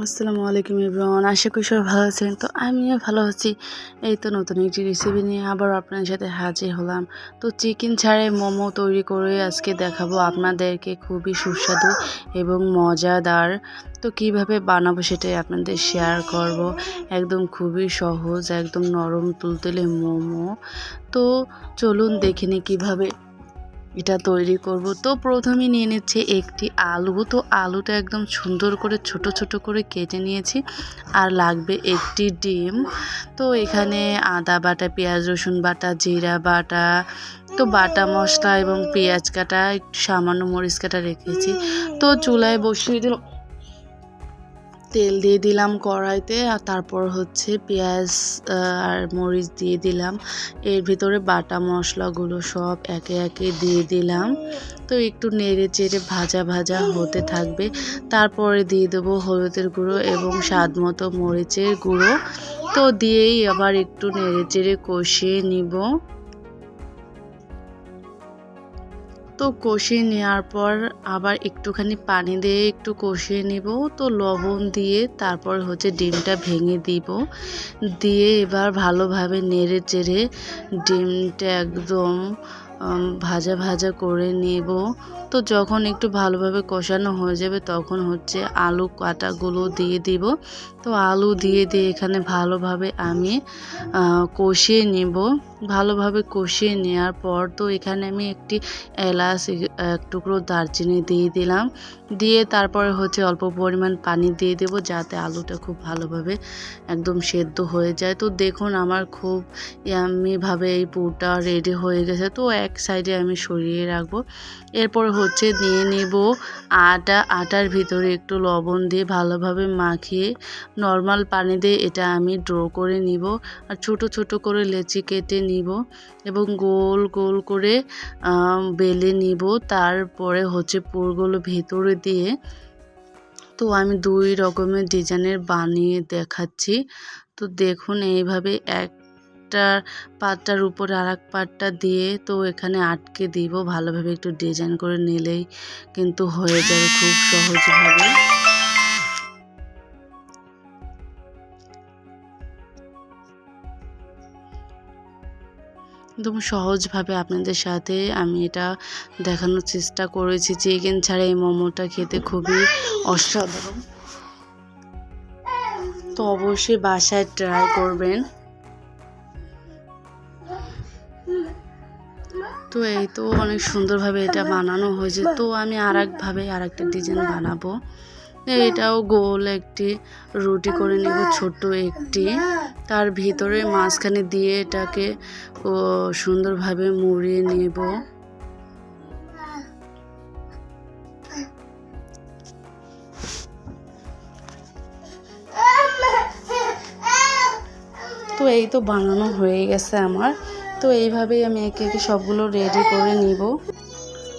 আসসালামু আলাইকুম ইব্রান আশা করি সবাই ভালো আছেন। তো আমিও ভালো আছি। এই তো নতুন একটি রেসিপি নিয়ে আবার আপনাদের সাথে হাজির হলাম। তো চিকেন ছাড়াই মোমো তৈরি করে আজকে দেখাবো আপনাদেরকে। খুবই সুস্বাদু এবং মজাদার। তো কীভাবে বানাবো সেটাই আপনাদের শেয়ার করব। একদম খুবই সহজ, একদম নরম তুলতুলে মোমো। তো চলুন দেখে নিই কীভাবে এটা তৈরি করব। তো প্রথমে নিয়ে নিচ্ছে একটি আলু। তো আলুটা একদম সুন্দর করে ছোট ছোট করে কেটে নিয়েছি আর লাগবে একটি ডিম। তো এখানে আদা বাটা, পেঁয়াজ, রসুন বাটা, জিরা বাটা, তো বাটা মশলা এবং পেঁয়াজ কাটা, একটু সামান্য মরিচ কাটা রেখেছি। তো চুলায় বসিয়ে দিলাম। তেল দিয়ে দিলাম কড়াইতে আর তারপর হচ্ছে পেঁয়াজ আর মরিচ দিয়ে দিলাম। এর ভিতরে বাটা মশলাগুলো সব একে একে দিয়ে দিলাম। তো একটু নেড়ে চেড়ে ভাজা ভাজা হতে থাকবে। তারপরে দিয়ে দেবো হলুদের গুঁড়ো এবং স্বাদ মতো মরিচের গুঁড়ো। তো দিয়েই আবার একটু নেড়ে চেড়ে কষিয়ে নিব। তো কষিয়ে নেওয়ার পর আবার একটুখানি পানি দিয়ে একটু কষিয়ে নিব। তো লবণ দিয়ে তারপর হচ্ছে ডিমটা ভেঙে দিব। দিয়ে এবার ভালোভাবে নেড়ে চেড়ে ডিমটা একদম ভাজা ভাজা করে নেব। তো যখন একটু ভালোভাবে কষানো হয়ে যাবে, তখন হচ্ছে আলু কাটাগুলো দিয়ে দিব। তো আলু দিয়ে দিয়ে এখানে ভালোভাবে আমি কষিয়ে নেব। ভালোভাবে কষিয়ে নেওয়ার পর তো এখানে আমি একটি এলাচ এক টুকরো দারচিনি দিয়ে দিলাম। দিয়ে তারপরে হচ্ছে অল্প পরিমাণ পানি দিয়ে দেব যাতে আলুটা খুব ভালোভাবে একদম সেদ্ধ হয়ে যায়। তো দেখুন আমার খুব ইয়ামিভাবে এই পুরটা রেডি হয়ে গেছে। তো এক সাইডে আমি সরিয়ে রাখব। এরপর হচ্ছে দিয়ে নেব আটা। আটার ভিতরে একটু লবণ দিয়ে ভালোভাবে মাখিয়ে নর্মাল পানি দিয়ে এটা আমি ড্র করে নিব আর ছোট ছোট করে লেচি কেটে নিব এবং গোল গোল করে বেলে নিব। তারপরে হচ্ছে পুরগুলো ভেতরে দিয়ে তো আমি দুই রকমের ডিজাইনের বানিয়ে দেখাচ্ছি। তো দেখুন এইভাবে এক একটার পাটটার উপরে আর এক পাটটা দিয়ে তো এখানে আটকে দিব। ভালোভাবে একটু ডিজাইন করে নিলেই কিন্তু হয়ে যাবে খুব সহজভাবে। একদম সহজভাবে আপনাদের সাথে আমি এটা দেখানোর চেষ্টা করেছি। চিকেন ছাড়া এই মোমোটা খেতে খুবই অসাধারণ। তো অবশ্যই বাসায় ট্রাই করবেন। তো এই তো অনেক সুন্দরভাবে এটা বানানো হয়েছে। তো আমি আর একভাবে আর একটা ডিজাইন বানাবো। এটাও গোল একটি রুটি করে নেব ছোট একটি। তার ভিতরে মাঝখানে দিয়ে এটাকে সুন্দরভাবে মুড়িয়ে নেব। তো এই তো বানানো হয়ে গেছে আমার। তো এইভাবেই আমি একে একে সবগুলো রেডি করে নিব।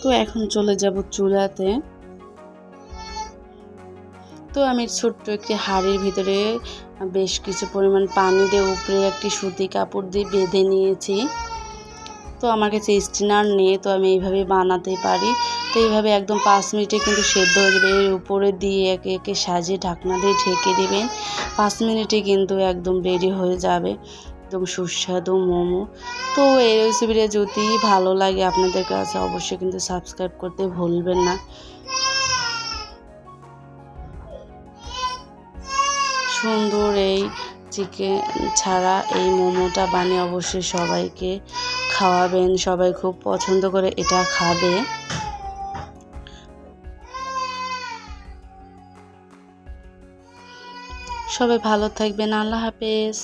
তো এখন চলে যাব চুলাতে তো আমি ছোট্ট একটি হাড়ির ভিতরে বেশ কিছু পরিমাণ পানি দিয়ে উপরে একটি সুতি কাপড় দিয়ে বেঁধে নিয়েছি। তো আমার কাছে স্টিনার নেই, তো আমি এইভাবে বানাতে পারি। তো এইভাবে একদম পাঁচ মিনিটে কিন্তু সেদ্ধ হয়ে যাবে। এর উপরে দিয়ে একে একে সাজিয়ে ঢাকনা দিয়ে ঢেকে দেবেন। পাঁচ মিনিটে কিন্তু একদম রেডি হয়ে যাবে। একদম সুস্বাদু মোমো। তো এই রেসিপিটা যদি ভালো লাগে আপনাদের কাছে, অবশ্যই কিন্তু সাবস্ক্রাইব করতে ভুলবেন না। সুন্দর এই চিকেন ছাড়া এই মোমোটা বানিয়ে অবশ্যই সবাইকে খাওয়াবেন। সবাই খুব পছন্দ করে এটা খাবে। সবাই ভালো থাকবেন। আল্লাহ হাফেজ।